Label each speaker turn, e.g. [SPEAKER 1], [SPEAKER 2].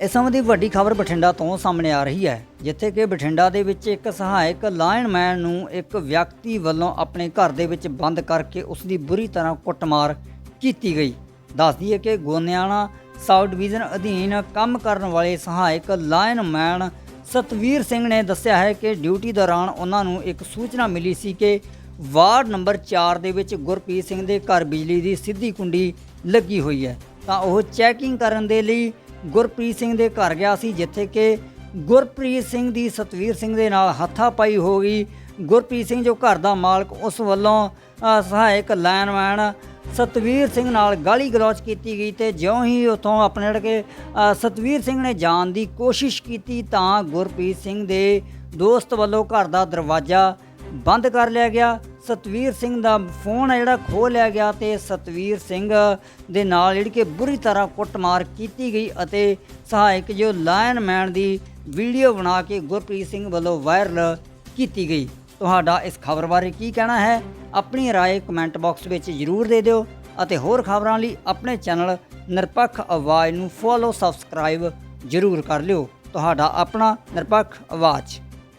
[SPEAKER 1] ਇਸ ਸਮੇਂ ਦੀ ਵੱਡੀ ਖਬਰ ਬਠਿੰਡਾ ਤੋਂ ਸਾਹਮਣੇ ਆ ਰਹੀ ਹੈ, ਜਿੱਥੇ ਕਿ ਬਠਿੰਡਾ ਦੇ ਵਿੱਚ ਇੱਕ ਸਹਾਇਕ ਲਾਇਨਮੈਨ ਨੂੰ ਇੱਕ ਵਿਅਕਤੀ ਵੱਲੋਂ ਆਪਣੇ ਘਰ ਦੇ ਵਿੱਚ ਬੰਦ ਕਰਕੇ ਉਸ ਦੀ ਬੁਰੀ ਤਰ੍ਹਾਂ ਕੁੱਟਮਾਰ ਕੀਤੀ ਗਈ। ਦੱਸਦੀ ਹੈ ਕਿ ਗੋਨਿਆਣਾ ਸਾਊਥ ਡਿਵੀਜ਼ਨ ਅਧੀਨ ਕੰਮ ਕਰਨ ਵਾਲੇ ਸਹਾਇਕ ਲਾਇਨਮੈਨ ਸਤਵੀਰ ਸਿੰਘ ਨੇ ਦੱਸਿਆ ਹੈ ਕਿ ਡਿਊਟੀ ਦੌਰਾਨ ਉਹਨਾਂ ਨੂੰ ਇੱਕ ਸੂਚਨਾ ਮਿਲੀ ਸੀ ਕਿ ਵਾਰਡ ਨੰਬਰ 4 ਦੇ ਵਿੱਚ ਗੁਰਪ੍ਰੀਤ ਸਿੰਘ ਦੇ ਘਰ ਬਿਜਲੀ ਦੀ ਸਿੱਧੀ ਕੁੰਡੀ ਲੱਗੀ ਹੋਈ ਹੈ। ਤਾਂ ਉਹ ਚੈਕਿੰਗ ਕਰਨ ਦੇ ਲਈ ਗੁਰਪ੍ਰੀਤ ਸਿੰਘ ਦੇ ਘਰ ਗਿਆ ਸੀ, ਜਿੱਥੇ ਕਿ ਗੁਰਪ੍ਰੀਤ ਸਿੰਘ ਦੀ ਸਤਵੀਰ ਸਿੰਘ ਦੇ ਨਾਲ ਹੱਥਾਪਾਈ ਹੋ ਗਈ। ਗੁਰਪ੍ਰੀਤ ਸਿੰਘ ਜੋ ਘਰ ਦਾ ਮਾਲਕ ਉਸ ਵੱਲੋਂ ਸਹਾਇਕ ਲਾਈਨਮੈਨ ਸਤਵੀਰ ਸਿੰਘ ਨਾਲ ਗਾਲੀ ਗਲੋਚ ਕੀਤੀ ਗਈ ਤੇ ਜਿਉਂ ਹੀ ਉਥੋਂ ਆਪਣੇ ਜਿਹੜੇ ਕਿ ਸਤਵੀਰ ਸਿੰਘ ਨੇ ਜਾਣ ਦੀ ਕੋਸ਼ਿਸ਼ ਕੀਤੀ ਤਾਂ ਗੁਰਪ੍ਰੀਤ ਸਿੰਘ ਦੇ ਦੋਸਤ ਵੱਲੋਂ ਘਰ ਦਾ ਦਰਵਾਜ਼ਾ ਬੰਦ ਕਰ ਲਿਆ ਗਿਆ। ਸਤਵੀਰ ਸਿੰਘ ਦਾ ਫੋਨ ਹੈ ਜਿਹੜਾ ਖੋਹ ਲਿਆ ਗਿਆ ਤੇ ਸਤਵੀਰ ਸਿੰਘ ਦੇ ਨਾਲ ਜਿਹੜੀ ਕਿ ਬੁਰੀ ਤਰ੍ਹਾਂ ਕੁੱਟਮਾਰ ਕੀਤੀ ਗਈ ਅਤੇ ਸਹਾਇਕ ਜੋ ਲਾਇਨਮੈਨ ਦੀ ਵੀਡੀਓ ਬਣਾ ਕੇ ਗੁਰਪ੍ਰੀਤ ਸਿੰਘ ਵੱਲੋਂ ਵਾਇਰਲ ਕੀਤੀ ਗਈ ਤੁਹਾਡਾ ਇਸ ਖਬਰ ਬਾਰੇ ਕੀ ਕਹਿਣਾ ਹੈ ਆਪਣੀ رائے ਕਮੈਂਟ ਬਾਕਸ ਵਿੱਚ ਜ਼ਰੂਰ ਦੇ ਦਿਓ ਅਤੇ ਹੋਰ ਖਬਰਾਂ ਲਈ ਆਪਣੇ ਚੈਨਲ ਨਿਰਪੱਖ ਆਵਾਜ਼ ਨੂੰ ਫੋਲੋ ਸਬਸਕ੍ਰਾਈਬ ਜ਼ਰੂਰ ਕਰ ਲਿਓ ਤੁਹਾਡਾ ਆਪਣਾ ਨਿਰਪੱਖ ਆਵਾਜ਼